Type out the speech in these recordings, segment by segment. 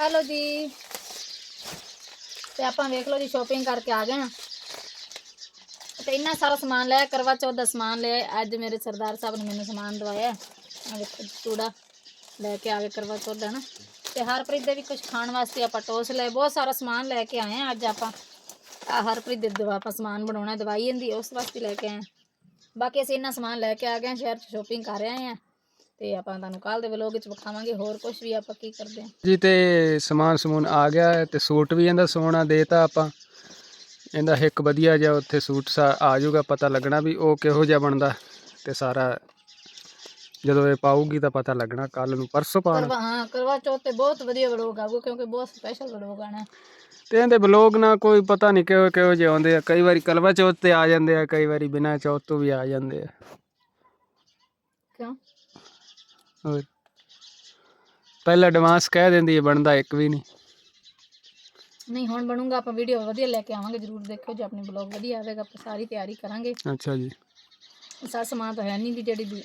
Hello ਜੀ। ਤੇ ਆਪਾਂ ਵੇਖ ਲਓ ਜੀ ਸ਼ੋਪਿੰਗ ਕਰਕੇ ਆ ਗਏ ਹਾਂ। ਤੇ ਇੰਨਾ ਸਾਰਾ ਸਮਾਨ ਲਿਆ ਕਰਵਾ ਚੌਥ ਦਾ ਸਮਾਨ ਲਿਆ ਅੱਜ ਮੇਰੇ ਸਰਦਾਰ ਸਾਹਿਬ ਨੇ ਮੈਨੂੰ ਸਮਾਨ ਦਵਾਇਆ। ਆ ਵੇਖੋ ਚੂੜਾ ਲੈ ਕੇ ਆ ਗਏ ਕਰਵਾ ਚੌਥ ਦਾ ਨਾ ਤੇ ਹਰਪ੍ਰੀਤ ਦੇ ਵੀ ਕੁਝ ਖਾਣ ਵਾਸਤੇ ਆਪਾਂ ਟੋਸ ਲਏ ਬਹੁਤ ਸਾਰਾ ਸਮਾਨ ਲੈ ਕੇ ਆਏ ਆ ਅੱਜ ਆਪਾਂ। ਆ ਹਰਪ੍ਰੀਤ ਦੇ ਦਵਾ ਆਪਾਂ ਸਮਾਨ ਬਣਾਉਣਾ ਦਵਾਈ ਹੁੰਦੀ ਉਸ ਵਾਸਤੇ ਲੈ ਕੇ ਆਏ ਹਾਂ। ਬਾਕੀ ਅਸੀਂ ਇੰਨਾ ਸਮਾਨ ਲੈ ਕੇ ਆ ਗਏ ਹਾਂ, ਸ਼ਹਿਰ ਚ ਸ਼ੋਪਿੰਗ ਕਰ ਰਹੇ ਆ ਤੇ ਆਪਾਂ ਤੁਹਾਨੂੰ ਕੱਲ ਦੇ ਵਲੋਗ ਵਿੱਚ ਵਿਖਾਵਾਂਗੇ ਹੋਰ ਕੁਝ ਵੀ ਆਪਾਂ ਕੀ ਕਰਦੇ ਹਾਂ। ਜੀ ਤੇ ਸਮਾਨ ਸਮੂਨ ਆ ਗਿਆ ਹੈ ਤੇ ਸੂਟ ਵੀ ਇਹਦਾ ਸੋਹਣਾ ਦੇਤਾ ਆਪਾਂ। ਇਹਦਾ ਇੱਕ ਵਧੀਆ ਜਿਹਾ ਉੱਥੇ ਸੂਟ ਸਾ ਆ ਜਾਊਗਾ ਪਤਾ ਲੱਗਣਾ ਵੀ ਉਹ ਕਿਹੋ ਜਿਹਾ ਬਣਦਾ ਤੇ ਸਾਰਾ ਜਦੋਂ ਇਹ ਪਾਊਗੀ ਤਾਂ ਪਤਾ ਲੱਗਣਾ ਕੱਲ ਨੂੰ ਪਰਸੋਂ ਕਰਵਾ ਹਾਂ ਕਰਵਾ ਚੌਥ ਤੇ ਬਹੁਤ ਵਧੀਆ ਵਲੋਗ ਆਊਗਾ ਕਿਉਂਕਿ ਬਹੁਤ ਸਪੈਸ਼ਲ ਵਲੋਗ ਆਣਾ ਤੇ ਇਹਦੇ ਬਲੌਗ ਨਾ ਕੋਈ ਪਤਾ ਨਹੀਂ ਕਿਹੋ ਕਿਹੋ ਜਿਹੇ ਆਉਂਦੇ ਆ ਕਈ ਵਾਰੀ ਕਲਵਾ ਚੌਥ ਤੇ ਆ ਜਾਂਦੇ ਆ ਕਈ ਵਾਰੀ ਬਿਨਾਂ ਚੌਥ ਤੋਂ ਵੀ ਆ ਜਾਂਦੇ ਆ। ਹੋਰ। ਪਹਿਲਾਂ ਐਡਵਾਂਸ ਕਹਿ ਦਿੰਦੀ ਹੈ ਬਣਦਾ ਇੱਕ ਵੀ ਨਹੀਂ। ਨਹੀਂ ਹੁਣ ਬਣੂਗਾ ਆਪਾਂ ਵੀਡੀਓ ਵਧੀਆ ਲੈ ਕੇ ਆਵਾਂਗੇ ਜਰੂਰ ਦੇਖਿਓ ਜੇ ਆਪਣੀ ਬਲੌਗ ਵਧੀਆ ਆਵੇਗਾ ਆਪਾਂ ਸਾਰੀ ਤਿਆਰੀ ਕਰਾਂਗੇ। ਅੱਛਾ ਜੀ। ਸੱਸ ਮਾਂ ਤਾਂ ਹੈ ਨਹੀਂ ਕਿ ਜਿਹੜੀ ਵੀ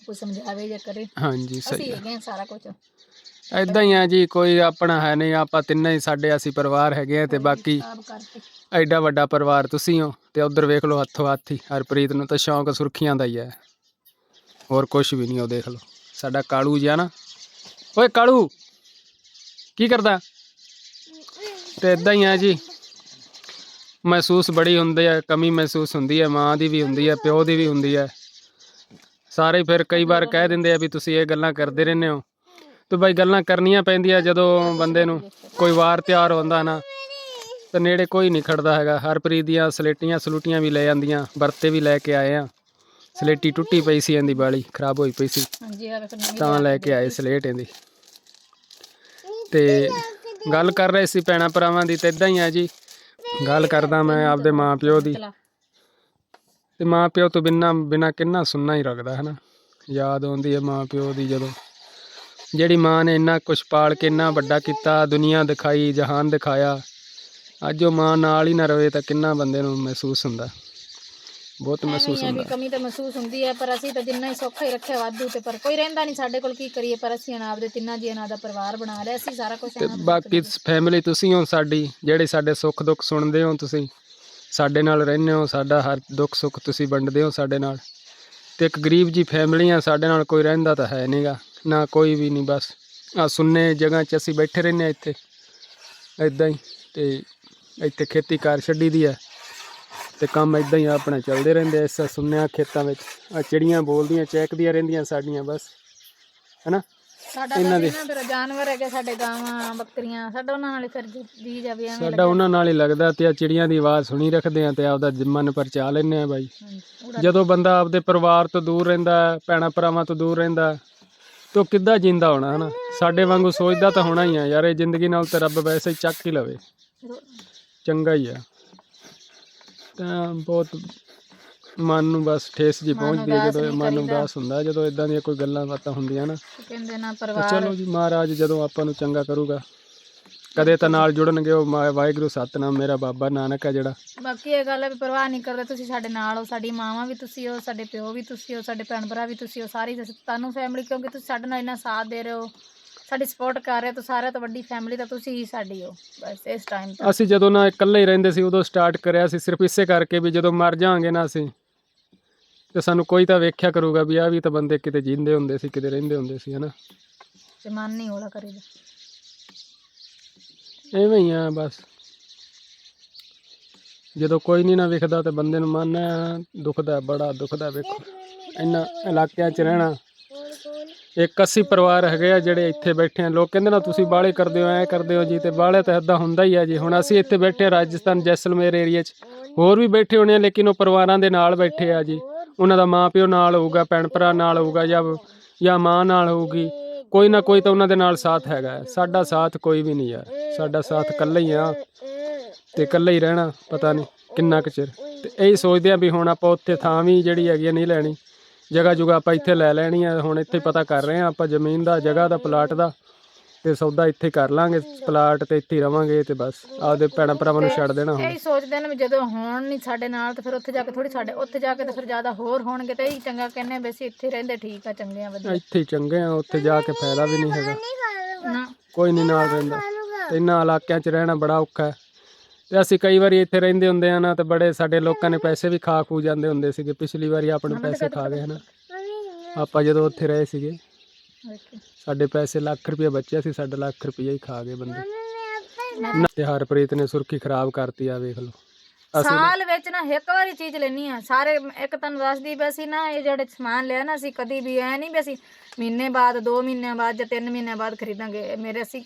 ਕੋਈ ਸਮਝਾਵੇ ਜਾਂ ਕਰੇ। ਹਾਂਜੀ ਸਹੀ ਅਸੀਂ ਹੈਗੇ ਹਾਂ ਸਾਰਾ ਕੁਝ ਐਦਾਂ ਹੀ ਆ ਜੀ ਕੋਈ ਆਪਣਾ ਹੈ ਨਹੀਂ ਆਪਾਂ ਤਿੰਨੇ ਹੀ ਸਾਡੇ ਅਸੀਂ ਪਰਿਵਾਰ ਹੈਗੇ ਆ ਤੇ ਬਾਕੀ ਆਪ ਕਰਕੇ। ਐਡਾ ਵੱਡਾ ਪਰਿਵਾਰ ਤੁਸੀਂ ਹੋ ਤੇ ਉਧਰ ਵੇਖ ਲਓ ਹੱਥੋਂ ਹੱਥ ਹੀ ਹਰਪ੍ਰੀਤ ਨੂੰ ਤਾਂ ਸ਼ੌਂਕ ਸੁਰਖੀਆਂ ਦਾ ਹੀ ਹੈ। ਹੋਰ ਕੁਝ ਵੀ ਨਹੀਂ ਉਹ ਦੇਖ ਲਓ। ਸਾਡਾ ਕਾਲੂ ਜਿਹਾ ਨਾ। ਓਏ ਕਾਲੂ, ਕੀ ਕਰਦਾ? ਤੇ ਇਦਾਂ ਹੀ ਆ ਜੀ। ਮਹਿਸੂਸ ਬੜੀ ਹੁੰਦੀ ਹੈ ਕਮੀ ਮਹਿਸੂਸ ਹੁੰਦੀ ਹੈ ਮਾਂ ਦੀ ਵੀ ਹੁੰਦੀ ਹੈ ਪਿਓ ਦੀ ਵੀ ਹੁੰਦੀ ਹੈ ਸਾਰੇ ਫਿਰ ਕਈ ਵਾਰ ਕਹਿ ਦਿੰਦੇ ਆ ਵੀ ਤੁਸੀਂ ਇਹ ਗੱਲਾਂ ਕਰਦੇ ਰਹਿੰਦੇ ਹੋ। ਤੇ ਬਾਈ ਗੱਲਾਂ ਕਰਨੀਆਂ ਪੈਂਦੀਆਂ ਜਦੋਂ ਬੰਦੇ ਨੂੰ ਕੋਈ ਵਾਰ ਤਿਉਹਾਰ ਹੁੰਦਾ ਨਾ, ਤੇ ਨੇੜੇ ਕੋਈ ਨਹੀਂ ਖੜਦਾ ਹੈਗਾ। ਹਰਪ੍ਰੀਤ ਦੀਆਂ ਸਲੇਟੀਆਂ ਸਲੂਟੀਆਂ ਵੀ ਲੈ ਜਾਂਦੀਆਂ ਵਰਤੇ ਵੀ ਲੈ ਕੇ ਆਏ ਆ। ਸਲੇਟੀ ਟੁੱਟੀ ਪਈ ਸੀ ਇਹਦੀ ਬਾਲੀ ਖਰਾਬ ਹੋਈ ਪਈ ਸੀ। ਹਾਂਜੀ ਆ ਵੇਖੋ ਨਵੀਂ ਤਾਂ ਲੈ ਕੇ ਆਏ ਸਲੇਟ ਇਹਦੀ। ਤੇ ਗੱਲ ਕਰ ਰਹੇ ਸੀ ਭੈਣਾਂ ਭਰਾਵਾਂ ਦੀ ਤੇ ਇਦਾਂ ਹੀ ਆ ਜੀ। ਗੱਲ ਕਰਦਾ ਮੈਂ ਆਪਦੇ ਮਾਂ ਪਿਓ ਦੀ ਤੇ ਮਾਂ ਪਿਓ ਤੋਂ ਬਿਨਾ ਬਿਨਾ ਕਿੰਨਾ ਸੁਣਨਾ ਹੀ ਰੱਖਦਾ ਹੈ ਨਾ ਯਾਦ ਆਉਂਦੀ ਹੈ ਮਾਂ ਪਿਓ ਦੀ ਜਦੋਂ। ਜਿਹੜੀ ਮਾਂ ਨੇ ਇੰਨਾ ਕੁਛ ਪਾਲ ਕੇ ਇੰਨਾ ਵੱਡਾ ਕੀਤਾ ਦੁਨੀਆ ਦਿਖਾਈ ਜਹਾਨ ਦਿਖਾਇਆ ਅੱਜ ਉਹ ਮਾਂ ਨਾਲ ਹੀ ਨਾ ਰਵੇ ਤਾਂ ਕਿੰਨਾ ਬੰਦੇ ਨੂੰ ਮਹਿਸੂਸ ਹੁੰਦਾ। ਬਹੁਤ ਮਹਿਸੂਸ ਐਵੇਂ ਹੀ ਆ ਹੁੰਦਾ। ਕਮੀ ਤਾਂ ਮਹਿਸੂਸ ਹੁੰਦੀ ਹੈ ਪਰ ਅਸੀਂ ਤਾਂ ਜਿੰਨਾ ਹੀ ਸੌਖਾ ਹੀ ਰੱਖਿਆ ਵਾਧੂ ਤੇ ਪਰ ਕੋਈ ਰਹਿੰਦਾ ਨਹੀਂ ਸਾਡੇ ਕੋਲ ਕੀ ਕਰੀਏ? ਪਰ ਅਸੀਂ ਹੁਣ ਆਪਦੇ ਤਿੰਨਾਂ ਜੀਆਂ ਨਾਲ ਦਾ ਪਰਿਵਾਰ ਬਣਾ ਲਿਆ ਅਸੀਂ ਸਾਰਾ ਕੁਝ ਤੇ ਬਾਕੀ ਫੈਮਿਲੀ ਤੁਸੀਂ ਹੋ ਸਾਡੀ ਜਿਹੜੇ ਸਾਡੇ ਸੁੱਖ ਦੁੱਖ ਸੁਣਦੇ ਹੋ ਤੁਸੀਂ ਸਾਡੇ ਨਾਲ ਰਹਿੰਦੇ ਹੋ ਸਾਡਾ ਹਰ ਦੁੱਖ ਸੁੱਖ ਤੁਸੀਂ ਵੰਡਦੇ ਹੋ ਸਾਡੇ ਨਾਲ। ਤੇ ਇੱਕ ਗਰੀਬ ਜੀ ਫੈਮਿਲੀ ਆ ਸਾਡੇ ਨਾਲ ਕੋਈ ਰਹਿੰਦਾ ਤਾਂ ਹੈ ਨਹੀਂਗਾ ਨਾ ਕੋਈ ਵੀ ਨਹੀਂ ਬਸ। ਆ ਸੁੰਨੇ ਜਗ੍ਹਾ 'ਚ ਅਸੀਂ ਬੈਠੇ ਰਹਿੰਦੇ ਆ ਇੱਥੇ ਇਦਾਂ ਹੀ ਤੇ ਇੱਥੇ ਖੇਤੀ ਕਾਰ ਛੱਡੀ ਦੀ ਹੈ। ਤੇ ਕੰਮ ਇਦਾਂ ਹੀ ਆਪਣਾ ਚੱਲਦੇ ਰਹਿੰਦੇ ਆ ਇਸ ਸੁੰਨਿਆਂ ਖੇਤਾਂ ਵਿੱਚ। ਆ ਚਿੜੀਆਂ ਬੋਲਦੀਆਂ ਚਹਿਕਦੀਆਂ ਰਹਿੰਦੀਆਂ ਸਾਡੀਆਂ ਬਸ। ਹੈਨਾ? ਸਾਡਾ ਇਹਨਾਂ ਦੇ ਜਾਨਵਰ ਹੈਗੇ ਸਾਡੇ ਗਾਵਾਂ ਬੱਕਰੀਆਂ ਸਾਡਾ ਉਹਨਾਂ ਨਾਲ ਹੀ ਫਿਰ ਜੀ ਜਾਵੇ ਐਵੇਂ ਸਾਡਾ ਉਹਨਾਂ ਨਾਲ ਹੀ ਲੱਗਦਾ ਤੇ ਆ ਚਿੜੀਆਂ ਦੀ ਆਵਾਜ਼ ਸੁਣੀ ਰੱਖਦੇ ਆ ਤੇ ਆਪਦਾ ਮਨ ਪਰਚਾ ਲੈਂਦੇ ਆ ਬਾਈ। ਜਦੋਂ ਬੰਦਾ ਆਪਦੇ ਪਰਿਵਾਰ ਤੋਂ ਦੂਰ ਰਹਿੰਦਾ ਭੈਣਾਂ ਭਰਾਵਾਂ ਤੋਂ ਦੂਰ ਰਹਿੰਦਾ ਤੇ ਕਿੱਦਾਂ ਜਿੰਦਾ ਹੋਣਾ ਹਨਾ? ਸਾਡੇ ਵਾਂਗੂ ਸੋਚਦਾ ਤਾਂ ਹੋਣਾ ਹੀ ਆ ਯਾਰ ਇਹ ਜ਼ਿੰਦਗੀ ਨਾਲ ਤੇ ਰੱਬ ਵੈਸੇ ਹੀ ਚੱਕ ਹੀ ਲਵੇ। ਚੰਗਾ ਹੀ ਆ। ਤਾਂ ਬਹੁਤ ਮਨ ਨੂੰ ਬਸ ਠੇਸ ਜੀ ਪਹੁੰਚਦੀ ਹੈ ਜਦੋਂ ਮਨ ਉਦਾਸ ਹੁੰਦਾ ਜਦੋਂ ਇਦਾਂ ਦੀਆਂ ਕੋਈ ਗੱਲਾਂ ਬਾਤਾਂ ਹੁੰਦੀਆਂ ਨਾ। ਕਹਿੰਦੇ ਨਾ ਪਰਿਵਾਰ ਚਲੋ ਜੀ ਮਹਾਰਾਜ ਜਦੋਂ ਆਪਾਂ ਨੂੰ ਚੰਗਾ ਕਰੂਗਾ ਕਦੇ ਤਾਂ ਨਾਲ ਜੁੜਨਗੇ ਉਹ ਮਾ- ਵਾਹਿਗੁਰੂ ਸਤਨਾਮ ਮੇਰਾ ਬਾਬਾ ਨਾਨਕ ਹੈ ਜਿਹੜਾ। ਬਾਕੀ ਇਹ ਗੱਲ ਹੈ ਵੀ ਪਰਵਾਹ ਨਹੀਂ ਕਰਦੇ ਤੁਸੀਂ ਸਾਡੇ ਨਾਲ ਹੋ ਸਾਡੀ ਮਾਵਾਂ ਵੀ ਤੁਸੀਂ ਹੋ ਸਾਡੇ ਪਿਓ ਵੀ ਤੁਸੀਂ ਹੋ ਸਾਡੇ ਭੈਣ ਭਰਾ ਵੀ ਤੁਸੀਂ ਹੋ ਸਾਰੀ ਤੁਸੀਂ- ਤੁਹਾਨੂੰ ਫੈਮਿਲੀ ਕਿਉਂਕਿ ਤੁਸੀਂ ਸਾਡੇ ਨਾਲ ਇੰਨਾ ਸਾਥ ਦੇ ਰਹੇ ਹੋ। ਸਾਡੀ ਸਪੋਰਟ ਕਰ ਰਹੇ ਹੋ ਤਾਂ ਸਾਰਿਆਂ ਤੋਂ ਵੱਡੀ ਫੈਮਿਲੀ ਤਾਂ ਤੁਸੀਂ ਹੀ ਸਾਡੀ ਹੋ ਬਸ ਇਸ ਟਾਈਮ ਤੇ। ਅਸੀਂ ਜਦੋਂ ਨਾ ਇਕੱਲੇ ਹੀ ਰਹਿੰਦੇ ਸੀ ਉਦੋਂ ਸਟਾਰਟ ਕਰਿਆ ਸੀ ਸਿਰਫ ਇਸੇ ਕਰਕੇ ਵੀ ਜਦੋਂ ਮਰ ਜਾਾਂਗੇ ਨਾ ਅਸੀਂ ਤੇ ਸਾਨੂੰ ਕੋਈ ਤਾਂ ਵੇਖਿਆ ਕਰੂਗਾ ਵੀ ਆ ਵੀ ਤਾਂ ਬੰਦੇ ਕਿਤੇ ਜਿੰਦੇ ਹੁੰਦੇ ਸੀ ਕਿਤੇ ਰਹਿੰਦੇ ਹੁੰਦੇ ਸੀ ਹਨਾ। ਤੇ ਮਨ ਨਹੀਂ ਹੌਲਾ ਕਰੀਦਾ। ਐਵੇਂ ਹੀ ਆ ਬਸ। ਜਦੋਂ ਕੋਈ ਨਹੀਂ ਨਾ ਵਿਖਦਾ ਤੇ ਬੰਦੇ ਨੂੰ ਮਨ ਦੁਖਦਾ ਬੜਾ ਦੁਖਦਾ ਵੇਖੋ। ਇੰਨਾ ਇਲਾਕਿਆਂ 'ਚ ਰਹਿਣਾ। ਇੱਕ ਅੱਸੀ ਪਰਿਵਾਰ ਹੈਗੇ ਆ ਜਿਹੜੇ ਇੱਥੇ ਬੈਠੇ ਆ। ਲੋਕ ਕਹਿੰਦੇ ਨਾ ਤੁਸੀਂ ਬਾਲੇ ਕਰਦੇ ਹੋ, ਐ ਕਰਦੇ ਹੋ ਜੀ ਤੇ ਬਾਲੇ ਤਾਂ ਇਦਾਂ ਹੁੰਦਾ ਹੀ ਆ ਜੀ। ਹੁਣ ਅਸੀਂ ਇੱਥੇ ਬੈਠੇ ਆ ਰਾਜਸਥਾਨ ਜੈਸਲਮੇਰ ਏਰੀਆ 'ਚ। ਹੋਰ ਵੀ ਬੈਠੇ ਹੋਣੇ ਆ, ਲੇਕਿਨ ਉਹ ਪਰਿਵਾਰਾਂ ਦੇ ਨਾਲ ਬੈਠੇ ਆ ਜੀ। ਉਹਨਾਂ ਦਾ ਮਾਂ ਪਿਓ ਨਾਲ ਹੋਊਗਾ ਭੈਣ ਭਰਾ ਨਾਲ ਹੋਊਗਾ ਜਾਂ ਜਾਂ ਮਾਂ ਨਾਲ ਹੋਊਗੀ। ਕੋਈ ਨਾ ਕੋਈ ਤਾਂ ਉਹਨਾਂ ਦੇ ਨਾਲ ਸਾਥ ਹੈਗਾ ਸਾਡਾ ਸਾਥ ਕੋਈ ਵੀ ਨਹੀਂ ਯਾਰ। ਸਾਡਾ ਸਾਥ ਇਕੱਲਾ ਹੀ ਆ। ਤੇ ਇਕੱਲਾ ਹੀ ਰਹਿਣਾ, ਪਤਾ ਨਹੀਂ ਕਿੰਨਾ ਕੁ ਚਿਰ। ਤੇ ਇਹੀ ਸੋਚਦੇ ਆ ਵੀ ਹੁਣ ਆਪਾਂ ਉੱਥੇ ਥਾਂ ਵੀ ਜਿਹੜੀ ਹੈਗੀ ਆ ਨਹੀਂ ਲੈਣੀ। ਜਗ੍ਹਾ ਜੁਗਾ ਆਪਾਂ ਇੱਥੇ ਲੈ ਲੈਣੀ ਆ ਹੁਣ ਇੱਥੇ ਪਤਾ ਕਰ ਰਹੇ ਆ ਆਪਾਂ ਜ਼ਮੀਨ ਦਾ ਜਗ੍ਹਾ ਦਾ ਪਲਾਟ ਦਾ ਤੇ ਸੌਦਾ ਇੱਥੇ ਕਰ ਲਾਂਗੇ ਪਲਾਟ ਤੇ ਇੱਥੇ ਰਵਾਂਗੇ ਤੇ ਬਸ ਆਪਦੇ ਭੈਣਾਂ ਭਰਾਵਾਂ ਨੂੰ ਛੱਡ ਦੇਣਾ ਹੁਣ। ਇਹੀ ਸੋਚਦੇ ਨੇ ਵੀ ਜਦੋਂ ਹੋਣ ਨਹੀਂ ਸਾਡੇ ਨਾਲ ਤਾਂ ਫਿਰ ਉੱਥੇ ਜਾ ਕੇ ਥੋੜੀ ਸਾਡੇ ਉੱਥੇ ਜਾ ਕੇ ਤਾਂ ਫਿਰ ਜ਼ਿਆਦਾ ਹੋਰ ਹੋਣਗੇ ਤੇ ਇਹੀ ਚੰਗਾ ਕਹਿੰਨੇ ਵੀ ਅਸੀਂ ਇੱਥੇ ਰਹਿੰਦੇ ਠੀਕ ਆ ਚੰਗੇ ਆ ਵਧੀਆ ਇੱਥੇ ਹੀ ਚੰਗੇ ਆ ਉੱਥੇ ਜਾ ਕੇ ਫਾਇਦਾ ਵੀ ਨਹੀਂ ਹੈਗਾ। ਨਾ। ਕੋਈ ਨਹੀਂ ਨਾਲ ਰਹਿੰਦਾ। ਤੇ ਇਹਨਾਂ ਇਲਾਕਿਆਂ 'ਚ ਰਹਿਣਾ ਬੜਾ ਔਖਾ ਹੈ। ਤੇ ਅਸੀਂ ਕਈ ਵਾਰੀ ਇੱਥੇ ਰਹਿੰਦੇ ਹੁੰਦੇ ਆ ਨਾ ਤੇ ਬੜੇ ਸਾਡੇ ਲੋਕਾਂ ਨੇ ਪੈਸੇ ਵੀ ਖਾ ਖੂ ਜਾਂਦੇ ਹੁੰਦੇ ਸੀਗੇ। ਪਿਛਲੀ ਵਾਰੀ ਆਪਣੇ ਪੈਸੇ ਖਾ ਗਏ ਹਨਾ। ਆਪਾਂ ਜਦੋਂ ਉੱਥੇ ਰਹੇ ਸੀਗੇ। ਸਾਡੇ ਪੈਸੇ ਲੱਖ ਰੁਪਏ ਬਚਿਆ ਸੀ ਸਾਡਾ ਲੱਖ ਰੁਪਏ ਹੀ ਖਾ ਗਏ ਬੰਦੇ। ਤੇ ਹਰਪ੍ਰੀਤ ਨੇ ਸੁਰਖੀ ਖਰਾਬ ਕਰਤੀ ਆ ਵੇਖ ਲਓ। ਸਾਲ ਵਿੱਚ ਨਾ ਇੱਕ ਵਾਰੀ ਚੀਜ਼ ਲੈਣੀ ਆ। ਸਾਰੇ ਇੱਕ ਤੁਹਾਨੂੰ ਦੱਸਦੀ ਪਈ ਸੀ ਨਾ ਇਹ ਜਿਹੜੇ ਸਮਾਨ ਲਿਆ ਨਾ ਅਸੀਂ ਕਦੀ ਵੀ ਐ ਨਹੀਂ ਵੀ ਅਸੀਂ ਮਹੀਨੇ ਬਾਅਦ 2 ਮਹੀਨਿਆਂ ਬਾਅਦ ਜਾਂ 3 ਮਹੀਨਿਆਂ ਬਾਅਦ ਖਰੀਦਾਂਗੇ। ਮੇਰੇ ਅਸੀਂ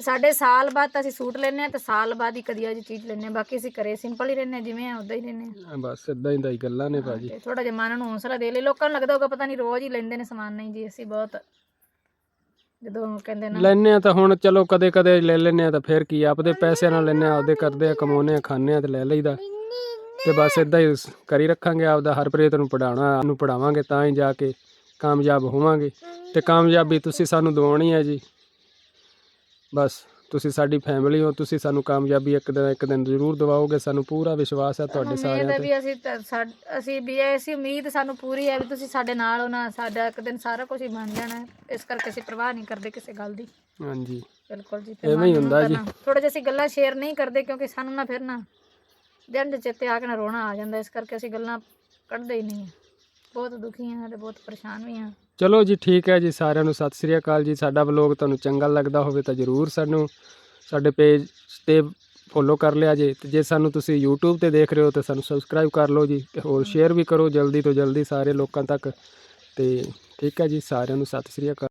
ਸਾਡੇ ਸਾਲ ਬਾਅਦ ਤਾਂ ਅਸੀਂ ਸੂਟ ਲੈਨੇ ਆ ਤੇ ਸਾਲ ਬਾਅਦ ਹੀ ਕਦੀ ਅਜੀ ਚੀਜ਼ ਲੈਨੇ ਆ ਬਾਕੀ ਅਸੀਂ ਘਰੇ ਸਿੰਪਲ ਹੀ ਰਹਿੰਦੇ ਆ ਜਿਵੇਂ ਆ ਉਦਾਂ ਹੀ ਰਹਿੰਦੇ ਆ ਬਸ ਇਦਾਂ ਹੀ ਹੀ ਗੱਲਾਂ ਨੇ ਭਾਜੀ। ਤੇ ਥੋੜਾ ਜਿਹਾ ਮਨ ਨੂੰ ਹੌਸਲਾ ਦੇ ਲੈ ਲੋਕਾਂ ਨੂੰ ਲੱਗਦਾ ਹੋਊਗਾ ਪਤਾ ਨਹੀਂ ਰੋਜ਼ ਹੀ ਲੈਂਦੇ ਨੇ ਸਮਾਨ ਨਹੀਂ ਜੀ ਅਸੀਂ ਬਹੁਤ ਜਦੋਂ ਕਹਿੰਦੇ ਨਾ ਲੈਨੇ ਆ ਤਾਂ ਹੁਣ ਚਲੋ ਕਦੇ ਕਦੇ ਲੈ ਲੈਨੇ ਆ ਤਾਂ ਫਿਰ ਕੀ ਆ, ਆਪਦੇ ਪੈਸਿਆਂ ਨਾਲ ਲੈਨੇ ਆ ਆਪਦੇ ਕਰਦੇ ਆ ਕਮਾਉਨੇ ਆ ਖਾਣੇ ਆ ਤੇ ਲੈ ਲਈਦਾ। ਤੇ ਬਸ ਇਦਾਂ ਹੀ ਸ- ਕਰੀ ਰੱਖਾਂਗੇ ਆਪਦਾ ਹਰਪ੍ਰੀਤ ਨੂੰ ਪੜਾਉਣਾ ਨੂੰ ਪੜਾਵਾਂਗੇ ਤਾਂ ਹੀ ਜਾ ਕੇ ਕਾਮਯਾਬ ਹੋਵਾਂਗੇ। ਤੇ ਕਾਮਯਾਬੀ ਤੁਸੀਂ ਸਾਨੂੰ ਦਿਵਾਉਣੀ ਹੈ ਜੀ। ਬਸ ਤੁਸੀਂ ਸਾਡੀ ਫੈਮਿਲੀ ਹੋ ਤੁਸੀਂ ਸਾਨੂੰ ਕਾਮਯਾਬੀ ਇੱਕ ਦਿਨ ਇੱਕ ਦਿਨ ਜ਼ਰੂਰ ਦਿਵਾਓਗੇ ਸਾਨੂੰ ਪੂਰਾ ਵਿਸ਼ਵਾਸ ਹੈ ਤੁਹਾਡੇ ਸਾਰਿਆਂ ਤੇ। ਵੀ ਅਸੀਂ ਤਾਂ ਸਾਡ- ਅਸੀਂ ਵੀ ਐਸੀ ਉਮੀਦ ਸਾਨੂੰ ਪੂਰੀ ਹੈ ਵੀ ਤੁਸੀਂ ਸਾਡੇ ਨਾਲ ਹੋ ਨਾ ਸਾਡਾ ਇੱਕ ਦਿਨ ਸਾਰਾ ਕੁਝ ਹੀ ਬਣ ਜਾਣਾ ਹੈ। ਇਸ ਕਰਕੇ ਅਸੀਂ ਪਰਵਾਹ ਨਹੀਂ ਕਰਦੇ ਕਿਸੇ ਗੱਲ ਦੀ। ਹਾਂਜੀ। ਬਿਲਕੁਲ ਜੀ ਐਵੇਂ ਹੀ ਹੁੰਦਾ ਜੀ। ਥੋੜਾ ਜਿਹਾ ਅਸੀਂ ਗੱਲਾਂ ਸ਼ੇਅਰ ਨਹੀਂ ਕਰਦੇ ਕਿਉਂਕਿ ਸਾਨੂੰ ਨਾ ਫਿਰ ਨਾ ਦਿਨ ਦੇ ਚਿੱਤੇ ਆ ਕੇ ਨਾ ਰੋਣਾ ਆ ਜਾਂਦਾ ਇਸ ਕਰਕੇ ਅਸੀਂ ਗੱਲਾਂ ਕੱਢਦੇ ਹੀ ਨਹੀਂ ਹਾਂ। ਬਹੁਤ ਦੁਖੀ ਹਾਂ ਤੇ ਬਹੁਤ ਪਰੇਸ਼ਾਨ ਵੀ ਹਾਂ। ਚਲੋ ਜੀ ਠੀਕ ਹੈ ਜੀ, ਸਾਰਿਆਂ ਨੂੰ ਸਤਿ ਸ੍ਰੀ ਅਕਾਲ ਜੀ। ਸਾਡਾ ਵਲੋਗ ਤੁਹਾਨੂੰ ਚੰਗਾ ਲੱਗਦਾ ਹੋਵੇ ਤਾਂ ਜਰੂਰ ਸਾਨੂੰ ਸਾਡੇ ਪੇਜ ਤੇ ਫੋਲੋ ਕਰ ਲਿਆ ਜੇ। ਤੇ ਜੇ ਸਾਨੂੰ ਤੁਸੀਂ YouTube ਤੇ ਦੇਖ ਰਹੇ ਹੋ ਤਾਂ ਸਾਨੂੰ ਸਬਸਕ੍ਰਾਈਬ ਕਰ ਲਓ ਜੀ ਤੇ ਹੋਰ ਸ਼ੇਅਰ ਵੀ ਕਰੋ ਜਲਦੀ ਤੋਂ ਜਲਦੀ ਸਾਰੇ ਲੋਕਾਂ ਤੱਕ। ਤੇ ਠੀਕ ਹੈ ਜੀ, ਸਾਰਿਆਂ ਨੂੰ ਸਤਿ ਸ੍ਰੀ ਅਕਾਲ।